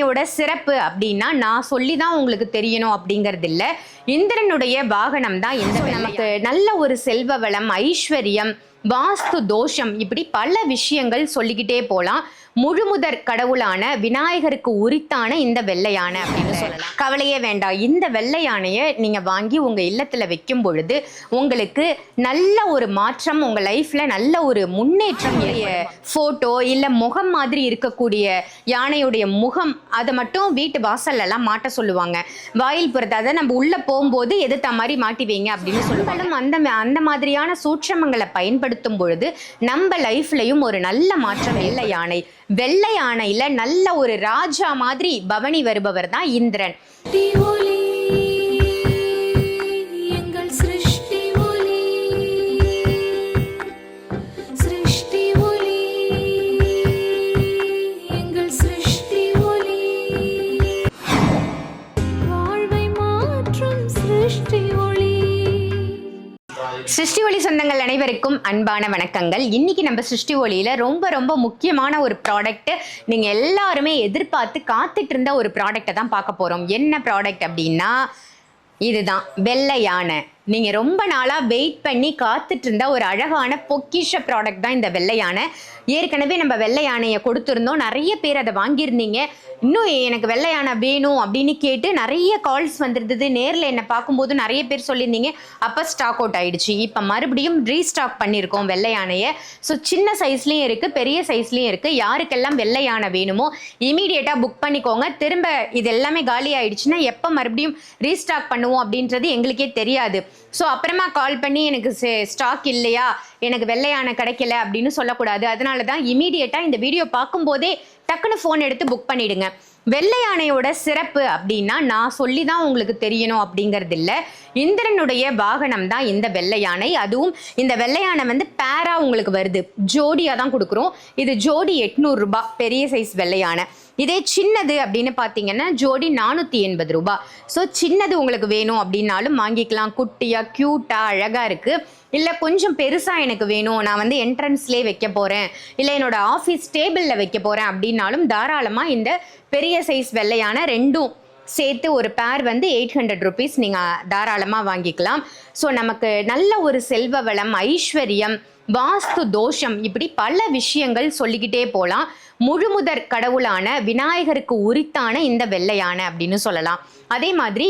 யானையோட சிறப்பு அப்படின்னா நான் சொல்லி தான் உங்களுக்கு தெரியணும் அப்படிங்கிறது இல்ல. இந்திரனுடைய வாகனம் தான் இந்த நமக்கு நல்ல ஒரு செல்வ வளம் ஐஸ்வர்யம் வாஸ்து தோஷம் இப்படி பல விஷயங்கள் சொல்லிக்கிட்டே போலாம். முழுமுதற் கடவுளான விநாயகருக்கு உரித்தான இந்த வெள்ளை யானை அப்படின்னு சொல்லலாம். கவலையே வேண்டாம். இந்த வெள்ளை யானையை நீங்க வாங்கி உங்க இல்லத்துல வைக்கும் பொழுது உங்களுக்கு நல்ல ஒரு மாற்றம் உங்க லைஃப்ல நல்ல ஒரு முன்னேற்றம் போட்டோ இல்ல முகம் மாதிரி இருக்கக்கூடிய யானையுடைய முகம் அதை மட்டும் வீட்டு வாசல்ல எல்லாம் மாட்ட சொல்லுவாங்க. வாயில் புறத்தை அதை நம்ம உள்ள போகும்போது எதிர்த்த மாதிரி மாட்டி வைங்க அப்படின்னு சொல்லுவாங்க. அந்த அந்த மாதிரியான சூட்சமங்களை பயன்படுத்தும் பொழுது நம்ம லைஃப்லயும் ஒரு நல்ல மாற்றம் வெள்ளை யானை வெள்ளை யானையில நல்ல ஒரு ராஜா மாதிரி பவனி வருபவர் தான் இந்திரன். அன்பான வணக்கங்கள். இன்னைக்கு நம்ம சிருஷ்டி ஒளியில ரொம்ப ரொம்ப முக்கியமான ஒரு ப்ராடக்ட் நீங்க எல்லாருமே எதிர்பார்த்து காத்துட்டு இருந்த ஒரு ப்ராடக்ட்டை தான் பார்க்க போறோம். என்ன ப்ராடக்ட் அப்படின்னா இதுதான். வெள்ளை யானை நீங்க ரொம்ப நாளா வெயிட் பண்ணி காத்துட்டு இருந்த ஒரு அழகான பொக்கிஷ ப்ராடக்ட் தான் இந்த வெள்ளை யானை. ஏற்கனவே நம்ம வெள்ளை யானையை கொடுத்துருந்தோம். நிறைய பேர் அதை வாங்கியிருந்தீங்க. இன்னும் எனக்கு வெள்ளை யானை வேணும் அப்படின்னு கேட்டு நிறைய கால்ஸ் வந்திருந்தது. நேரில் என்னை பார்க்கும்போது நிறைய பேர் சொல்லியிருந்தீங்க. அப்போ ஸ்டாக் அவுட் ஆயிடுச்சு. இப்போ மறுபடியும் ரீஸ்டாக் பண்ணியிருக்கோம் வெள்ளை யானையை. ஸோ சின்ன சைஸ்லேயும் இருக்குது பெரிய சைஸ்லேயும் இருக்குது யாருக்கெல்லாம் வெள்ளை யானை வேணுமோ இமீடியட்டாக புக் பண்ணிக்கோங்க. திரும்ப இது எல்லாமே காலி ஆயிடுச்சுன்னா எப்போ மறுபடியும் ரீஸ்டாக் பண்ணுவோம் அப்படின்றது எங்களுக்கே தெரியாது. ஸோ அப்புறமா கால் பண்ணி எனக்கு ஸ்டாக் இல்லையா? எனக்கு வெள்ளையான கிடைக்கல அப்படின்னு சொல்லக்கூடாது. அதனால தான் இமீடியட்டாக இந்த வீடியோ பார்க்கும்போதே டக்குன்னு ஃபோன் எடுத்து புக் பண்ணிடுங்க. வெள்ளை யானையோட சிறப்பு அப்படின்னா நான் சொல்லி தான் உங்களுக்கு தெரியணும் அப்படிங்கிறது இல்லை. இந்திரனுடைய வாகனம் தான் இந்த வெள்ளை யானை. அதுவும் இந்த வெள்ளை யானை வந்து பேரா உங்களுக்கு வருது. ஜோடியாக தான் கொடுக்குறோம். இது ஜோடி எட்நூறு ரூபாய். பெரிய சைஸ் வெள்ளை யானை. இதே சின்னது அப்படின்னு பார்த்தீங்கன்னா ஜோடி நானூற்றி எண்பது ரூபாய் ஸோ சின்னது உங்களுக்கு வேணும் அப்படின்னாலும் வாங்கிக்கலாம். குட்டியாக க்யூட்டாக அழகாக இருக்குது இல்லை கொஞ்சம் பெருசாக எனக்கு வேணும். நான் வந்து என்ட்ரன்ஸ்லேயே வைக்க போகிறேன் இல்லை என்னோடய ஆஃபீஸ் டேபிளில் வைக்க போகிறேன் அப்படின்னாலும் தாராளமாக இந்த பெரிய சைஸ் வெள்ளையான ரெண்டும் சேர்த்து ஒரு பேர் வந்து எயிட் ஹண்ட்ரட் ருபீஸ் நீங்கள் தாராளமாக வாங்கிக்கலாம். ஸோ நமக்கு நல்ல ஒரு செல்வ வளம் ஐஸ்வர்யம் வாஸ்து தோஷம் இப்படி பல விஷயங்கள் சொல்லிக்கிட்டே போகலாம் முழுமுதற் கடவுளான விநாயகருக்கு உரித்தான இந்த வெள்ளையான அப்படின்னு சொல்லலாம். அதே மாதிரி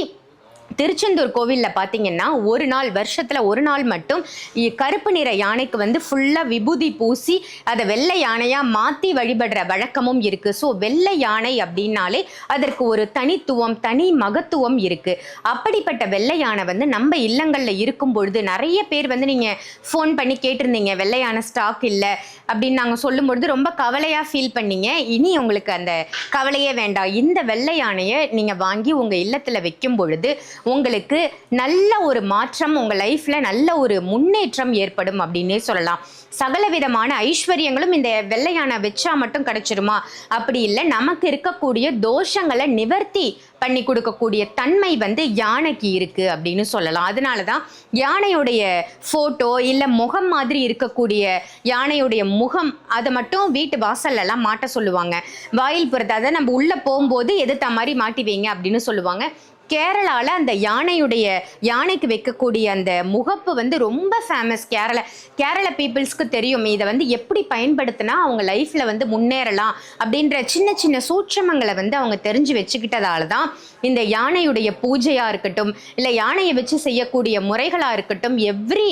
திருச்செந்தூர் கோவிலில் பார்த்தீங்கன்னா ஒரு நாள் வருஷத்தில் ஒரு நாள் மட்டும் இ- கருப்பு நிற யானைக்கு வந்து ஃபுல்லாக விபூதி பூசி அதை வெள்ளை யானையாக மாற்றி வழிபடுற வழக்கமும் இருக்குது ஸோ வெள்ளை யானை அப்படின்னாலே அதற்கு ஒரு தனித்துவம் தனி மகத்துவம் இருக்குது அப்படிப்பட்ட வெள்ளை யானை வந்து நம்ம இல்லங்களில் இருக்கும் பொழுது நிறைய பேர் வந்து நீங்கள் ஃபோன் பண்ணி கேட்டிருந்தீங்க வெள்ளை யானை ஸ்டாக் இல்லை அப்படின்னு நாங்கள் சொல்லும் பொழுது ரொம்ப கவலையாக ஃபீல் பண்ணீங்க. இனி உங்களுக்கு அந்த கவலையே வேண்டாம். இந்த வெள்ளை யானையை நீங்கள் வாங்கி உங்கள் இல்லத்தில் வைக்கும் பொழுது உங்களுக்கு நல்ல ஒரு மாற்றம் உங்கள் லைஃப்பில் நல்ல ஒரு முன்னேற்றம் ஏற்படும் அப்படின்னே சொல்லலாம். சகல விதமான ஐஸ்வர்யங்களும் இந்த வெள்ளையான வச்சா மட்டும் கிடைச்சிருமா? அப்படி இல்லை நமக்கு இருக்கக்கூடிய தோஷங்களை நிவர்த்தி பண்ணி கொடுக்கக்கூடிய தன்மை வந்து யானைக்கு இருக்கு அப்படின்னு சொல்லலாம். அதனால தான் யானையுடைய ஃபோட்டோ இல்லை முகம் மாதிரி இருக்கக்கூடிய யானையுடைய முகம் அதை மட்டும் வீட்டு வாசல்லலாம் மாட்ட சொல்லுவாங்க. வாயில் புறத்தை அதை நம்ம உள்ளே போகும்போது எதிர்த்த மாதிரி மாட்டி வைங்க அப்படின்னு சொல்லுவாங்க. கேரளாவில் அந்த யானையுடைய யானைக்கு வைக்கக்கூடிய அந்த முகப்பு வந்து ரொம்ப ஃபேமஸ் கேரளா கேரள பீப்புள்ஸ்க்கு தெரியும். இதை வந்து எப்படி பயன்படுத்தினா அவங்க லைஃப்பில் வந்து முன்னேறலாம் அப்படின்ற சின்ன சின்ன சூட்சமங்களை வந்து அவங்க தெரிஞ்சு வச்சுக்கிட்டதால தான் இந்த யானையுடைய பூஜையாக இருக்கட்டும் இல்லை யானையை வச்சு செய்யக்கூடிய முறைகளாக இருக்கட்டும் எவ்ரி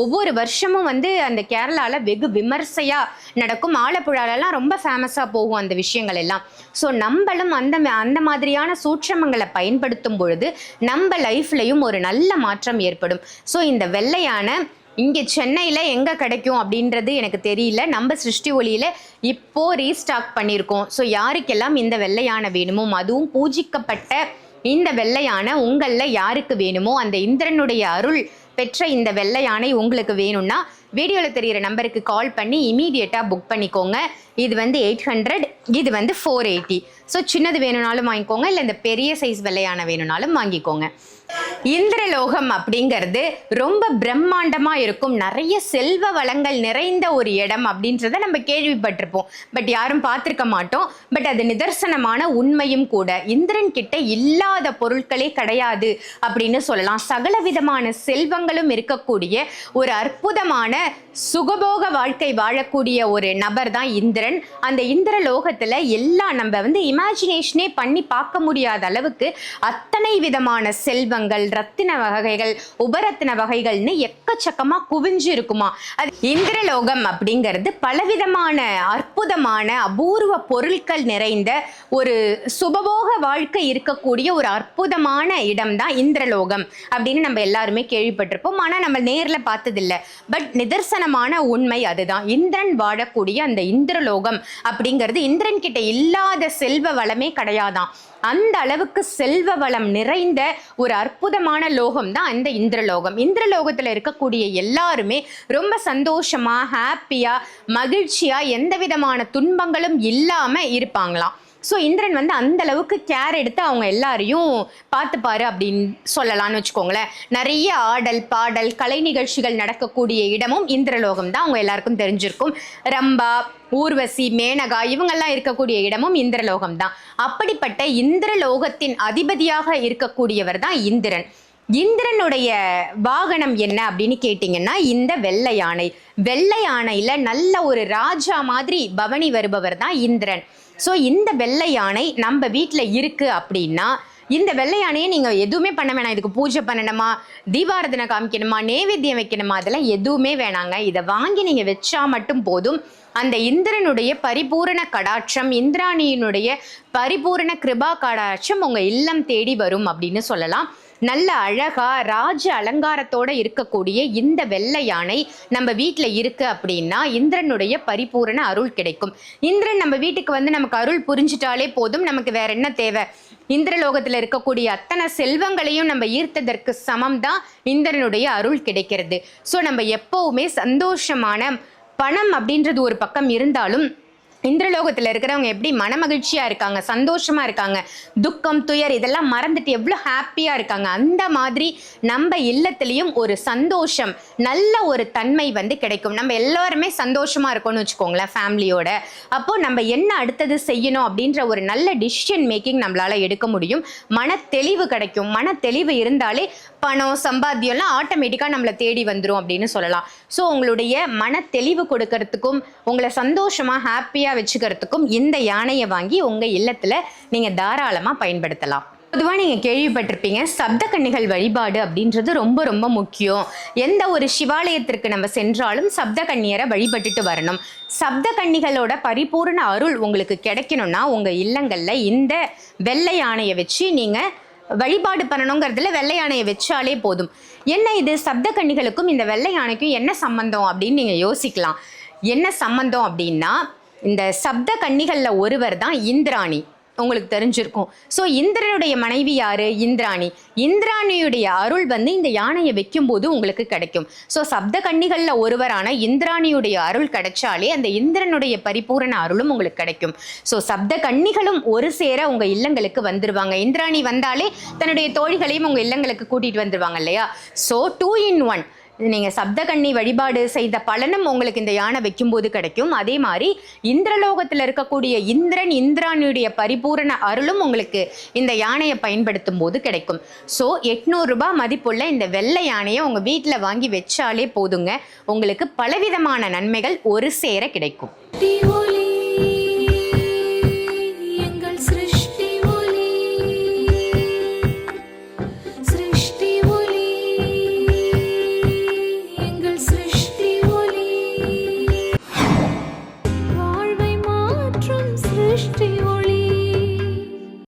ஒவ்வொரு வருஷமும் வந்து அந்த கேரளாவில் வெகு விமர்சையாக நடக்கும். ஆலப்புழாலெல்லாம் ரொம்ப ஃபேமஸாக போகும் அந்த விஷயங்கள் எல்லாம். ஸோ நம்மளும் அந்த அந்த மாதிரியான சூட்சமங்களை பயன் பயன்படுத்தும் பொழுது நம்ம லைஃப்லையும் ஒரு நல்ல மாற்றம் ஏற்படும். ஸோ இந்த வெள்ளையான இங்கே சென்னையில் எங்கே கிடைக்கும் அப்படின்றது எனக்கு தெரியல. நம்ம சிருஷ்டி ஒளியில் இப்போது ரீஸ்டாக் பண்ணியிருக்கோம். ஸோ யாருக்கெல்லாம் இந்த வெள்ளையான வேணுமோ அதுவும் பூஜிக்கப்பட்ட இந்த வெள்ளையான உங்களில் யாருக்கு வேணுமோ அந்த இந்திரனுடைய அருள் பெற்ற இந்த வெள்ளை யானை உங்களுக்கு வேணும்னா வீடியோவில் தெரியிற நம்பருக்கு கால் பண்ணி இமீடியட்டாக புக் பண்ணிக்கோங்க. இது வந்து எயிட் ஹண்ட்ரட் இது வந்து ஃபோர் எயிட்டி ஸோ சின்னது வேணும்னாலும் வாங்கிக்கோங்க இல்லை இந்த பெரிய சைஸ் விலையான வேணும்னாலும் வாங்கிக்கோங்க. இந்திரலோகம் அப்படிங்கிறது ரொம்ப பிரம்மாண்டமா இருக்கும். நிறைய செல்வ வளங்கள் நிறைந்த ஒரு இடம் அப்படின்றத நம்ம கேள்விப்பட்டிருப்போம். பட் யாரும் பார்த்துருக்க மாட்டோம். பட் அது நிதர்சனமான உண்மையும் கூட. இந்திரன் கிட்ட இல்லாத பொருட்களே கிடையாது அப்படின்னு சொல்லலாம். சகல விதமான செல்வங்களும் இருக்கக்கூடிய ஒரு அற்புதமான சுகபோக வாழ்க்கை வாழக்கூடிய ஒரு நபர் தான் இந்திரன். அந்த இந்திர லோகத்துல நம்ம வந்து இமேஜினேஷனே பண்ணி பார்க்க முடியாத அளவுக்கு அத்தனை விதமான செல்வம் செல்வங்கள் ரத்தின வகைகள் உபரத்தின வகைகள்னு எக்கச்சக்கமா குவிஞ்சு இருக்குமா அது இந்திரலோகம் அப்படிங்கிறது பலவிதமான அற்புதமான அபூர்வ பொருட்கள் நிறைந்த ஒரு சுபபோக வாழ்க்கை இருக்கக்கூடிய ஒரு அற்புதமான இடம் தான் இந்திரலோகம் அப்படின்னு நம்ம எல்லாருமே கேள்விப்பட்டிருப்போம். ஆனால் நம்ம நேரில் பார்த்ததில்ல. பட் நிதர்சனமான உண்மை அதுதான். இந்திரன் வாழக்கூடிய அந்த இந்திரலோகம் அப்படிங்கிறது இந்திரன் கிட்ட இல்லாத செல்வ வளமே கிடையாதான். அந்த அளவுக்கு செல்வ வளம் நிறைந்த ஒரு அற்புதமான லோகம் தான் அந்த இந்திரலோகம். இந்திரலோகத்தில் இருக்கக்கூடிய எல்லாருமே ரொம்ப சந்தோஷமா ஹாப்பியாக மகிழ்ச்சியாக எந்த விதமான துன்பங்களும் இல்லாமல் இருப்பாங்களாம். ஸோ இந்திரன் வந்து அந்த அளவுக்கு கேர் எடுத்து அவங்க எல்லாரையும் பார்த்துப்பாரு அப்படின்னு சொல்லலாம்னு வச்சுக்கோங்களேன். நிறைய ஆடல் பாடல் கலை நிகழ்ச்சிகள் நடக்கக்கூடிய இடமும் இந்திரலோகம் தான். அவங்க எல்லாருக்கும் தெரிஞ்சிருக்கும். ரம்பா ஊர்வசி மேனகா இவங்கெல்லாம் இருக்கக்கூடிய இடமும் இந்திரலோகம் தான். அப்படிப்பட்ட இந்திரலோகத்தின் அதிபதியாக இருக்கக்கூடியவர் தான் இந்திரன். இந்திரனுடைய வாகனம் என்ன அப்படின்னு கேட்டிங்கன்னா இந்த வெள்ளை யானை. வெள்ளை யானையில் நல்ல ஒரு ராஜா மாதிரி பவனி வருபவர் தான் இந்திரன். ஸோ இந்த வெள்ளை யானை நம்ம வீட்டில் இருக்குது அப்படின்னா இந்த வெள்ளை யானையை நீங்கள் எதுவுமே பண்ண வேணாம். இதுக்கு பூஜை பண்ணணுமா? தீபாரதனை காமிக்கணுமா? நேவேத்தியம் வைக்கணுமா? அதெல்லாம் எதுவுமே வேணாங்க. இதை வாங்கி நீங்கள் வச்சா மட்டும் போதும். அந்த இந்திரனுடைய பரிபூரண கடாட்சம் இந்திராணியினுடைய பரிபூரண கிருபா கடாட்சம் உங்கள் இல்லம் தேடி வரும் அப்படின்னு சொல்லலாம். நல்ல அழகா ராஜ அலங்காரத்தோட இருக்கக்கூடிய இந்த வெள்ளை யானை நம்ம வீட்டில் இருக்கு அப்படின்னா இந்திரனுடைய பரிபூரண அருள் கிடைக்கும். இந்திரன் நம்ம வீட்டுக்கு வந்து நமக்கு அருள் புரிஞ்சிட்டாலே போதும் நமக்கு வேற என்ன தேவை? இந்திரலோகத்தில் இருக்கக்கூடிய அத்தனை செல்வங்களையும் நம்ம ஈர்த்ததற்கு சமம் தான் இந்திரனுடைய அருள் கிடைக்கிறது. ஸோ நம்ம எப்போவுமே சந்தோஷமான பணம் அப்படின்றது ஒரு பக்கம் இருந்தாலும் இந்திரலோகத்தில் இருக்கிறவங்க எப்படி மனமகிழ்ச்சியாக இருக்காங்க சந்தோஷமாக இருக்காங்க துக்கம் துயர் இதெல்லாம் மறந்துட்டு எவ்வளோ ஹாப்பியாக இருக்காங்க. அந்த மாதிரி நம்ம இல்லத்துலேயும் ஒரு சந்தோஷம் நல்ல ஒரு தன்மை வந்து கிடைக்கும். நம்ம எல்லாருமே சந்தோஷமாக இருக்கோம்னு வச்சுக்கோங்களேன் ஃபேமிலியோட அப்போது நம்ம என்ன அடுத்தது செய்யணும் அப்படின்ற ஒரு நல்ல டிசிஷன் மேக்கிங் நம்மளால் எடுக்க முடியும். மன தெளிவு கிடைக்கும். மன தெளிவு இருந்தாலே பணம் சம்பாத்தியம்லாம் ஆட்டோமேட்டிக்காக நம்மளை தேடி வந்துடும் அப்படின்னு சொல்லலாம். ஸோ உங்களுடைய மன தெளிவு கொடுக்கறதுக்கும் உங்களை சந்தோஷமாக ஹாப்பியாக வச்சுக்கிறதுக்கும் இந்த யானையை வாங்கி உங்கள் இல்லத்தில் நீங்கள் தாராளமாக பயன்படுத்தலாம். பொதுவாக நீங்கள் கேள்விப்பட்டிருப்பீங்க சப்த கன்னிகள் வழிபாடு அப்படின்றது ரொம்ப ரொம்ப முக்கியம். எந்த ஒரு சிவாலயத்திற்கு நம்ம சென்றாலும் சப்த கன்னியரை வழிபட்டுட்டு வரணும். சப்த கன்னிகளோட பரிபூர்ண அருள் உங்களுக்கு கிடைக்கணும்னா உங்கள் இல்லங்களில் இந்த வெள்ளை யானையை வச்சு நீங்கள் வழிபாடு பண்ணணுங்கிறதுல வெள்ளை யானையை வச்சாலே போதும். என்ன இது? சப்த கன்னிகளுக்கும் இந்த வெள்ளை யானைக்கும் என்ன சம்பந்தம் அப்படின்னு நீங்கள் யோசிக்கலாம். என்ன சம்பந்தம் அப்படின்னா இந்த சப்த கன்னிகளில் ஒருவர் தான் இந்திராணி. உங்களுக்கு தெரிஞ்சிருக்கும். ஸோ இந்திரனுடைய மனைவி யாரு? இந்திராணி. இந்திராணியுடைய அருள் வந்து இந்த யானையை வைக்கும்போது உங்களுக்கு கிடைக்கும். ஸோ சப்த கன்னிகளில் ஒருவரான இந்திராணியுடைய அருள் கிடைச்சாலே அந்த இந்திரனுடைய பரிபூரண அருளும் உங்களுக்கு கிடைக்கும். ஸோ சப்த கன்னிகளும் ஒரு சேர உங்க இல்லங்களுக்கு வந்துருவாங்க. இந்திராணி வந்தாலே தன்னுடைய தோழிகளையும் உங்க இல்லங்களுக்கு கூட்டிட்டு வந்துருவாங்க இல்லையா? ஸோ டூ இன் ஒன் நீங்கள் சப்தகன்னி வழிபாடு செய்த பலனும் உங்களுக்கு இந்த யானை வைக்கும்போது கிடைக்கும். அதே மாதிரி இந்திரலோகத்தில் இருக்கக்கூடிய இந்திரன் இந்திராணியுடைய பரிபூரண அருளும் உங்களுக்கு இந்த யானையை பயன்படுத்தும் போது கிடைக்கும். ஸோ எட்நூறுரூபா மதிப்புள்ள இந்த வெள்ளை யானையை உங்கள் வீட்டில் வாங்கி வச்சாலே போதுங்க. உங்களுக்கு பலவிதமான நன்மைகள் ஒரு சேர கிடைக்கும். டி